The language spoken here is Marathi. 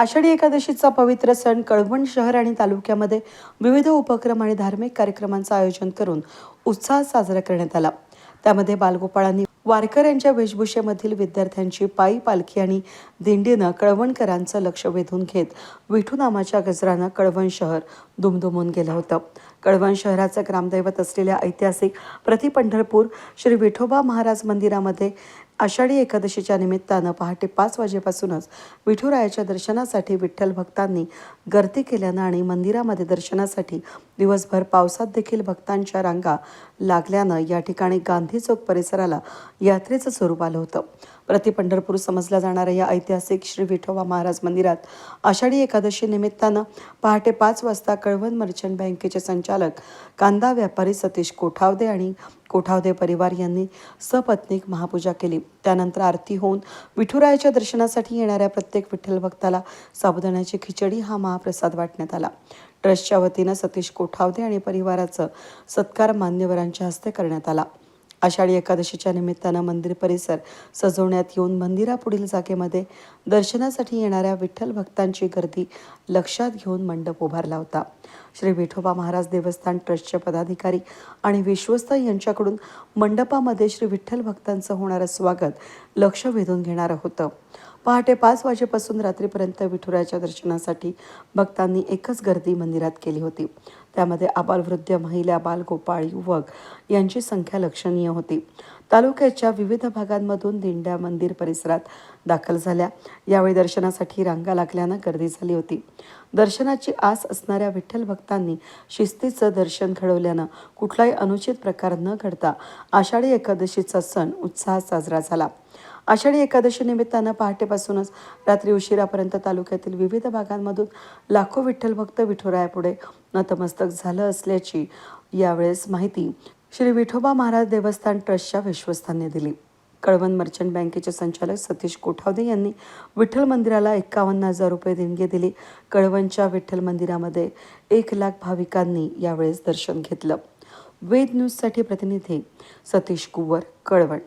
आषाढी एकादशीचा पवित्र सण कळवण शहर आणि तालुक्यामध्ये विविध उपक्रम आणि धार्मिक कार्यक्रमांचं आयोजन करून उत्साहात साजरा करण्यात आला. त्यामध्ये बालगोपाळांनी वारकऱ्यांच्या वेशभूषेमधील विद्यार्थ्यांची पायी पालखी आणि दिंडीनं कळवणकरांचं लक्ष वेधून घेत विठू नामाच्या गजरानं कळवण शहर दुमदुमून गेलं होतं. कळवण शहराचं ग्रामदैवत असलेल्या ऐतिहासिक प्रति पंढरपूर श्री विठोबा महाराज मंदिरामध्ये आषाढी एकादशीच्या निमित्तानं पहाटे पाच वाजेपासूनच विठुरायाच्या दर्शनासाठी विठ्ठल भक्तांनी गर्दी केल्यानं आणि मंदिरामध्ये दर्शनासाठी दिवसभर पावसात देखील भक्तांच्या रांगा लागल्यानं या ठिकाणी गांधी चौक परिसराला यात्रेचं स्वरूप आलं होतं. प्रति पंढरपूर समजल्या जाणाऱ्या या ऐतिहासिक श्री विठोबा महाराज मंदिरात आषाढी एकादशी निमित्तानं पहाटे पाच वाजता कळवण मर्चंट बँकेचे संचालक कांदा व्यापारी सतीश कोठावदे आणि कोठावदे परिवार यांनी सपत्नीक महापूजा केली. त्यानंतर आरती होऊन विठुरायाच्या दर्शनासाठी येणाऱ्या प्रत्येक विठ्ठल भक्ताला साबुदाण्याची खिचडी हा महाप्रसाद वाटण्यात आला. ट्रस्टच्या वतीनं सतीश कोठावदे आणि परिवाराचं सत्कार मान्यवरांच्या हस्ते करण्यात आला. आषाढी एकादशीच्या निमित्तानं मंदिर परिसर सजवण्यात येऊन मंदिरापुढील जागेमध्ये दर्शनासाठी येणाऱ्या विठ्ठल भक्तांची गर्दी लक्षात घेऊन मंडप उभारला होता. श्री विठोबा महाराज देवस्थान ट्रस्टचे पदाधिकारी आणि विश्वस्त यांच्याकडून मंडपामध्ये श्री विठ्ठल भक्तांचं होणारं स्वागत लक्ष वेधून घेणारं होतं. पहाटे पाच वाजेपासून रात्रीपर्यंत विठुराच्या दर्शनासाठी भक्तांनी एकच गर्दी मंदिरात केली होती. त्यामध्ये आबालवृद्ध महिला बालगोपाळ युवक यांची संख्या लक्षणीय होती. तालुक्याच्या विविध भागांमधून दिंड्या मंदिर परिसरात दाखल झाल्या. यावेळी दर्शनासाठी रांगा लागल्यानं गर्दी झाली होती. दर्शनाची आस असणाऱ्या विठ्ठल भक्तांनी शिस्तीचं दर्शन घडवल्यानं कुठलाही अनुचित प्रकार न घडता आषाढी एकादशीचा सण उत्साहात साजरा झाला. आषाढी एकादशी निमित्तानं पहाटेपासूनच रात्री उशिरापर्यंत तालुक्यातील विविध भागांमधून लाखो विठ्ठल भक्त विठुरायापुढे नतमस्तक झालं असल्याची यावेळेस माहिती श्री विठोबा महाराज देवस्थान ट्रस्टच्या विश्वस्थांनी दिली. कळवण मर्चंट बँकेचे संचालक सतीश कोठावदे यांनी विठ्ठल मंदिराला एक्कावन्न हजार रुपये देणगी दिली. कळवणच्या विठ्ठल मंदिरामध्ये एक लाख भाविकांनी यावेळेस दर्शन घेतलं. वेद न्यूजसाठी प्रतिनिधी सतीश कुवर कळवण.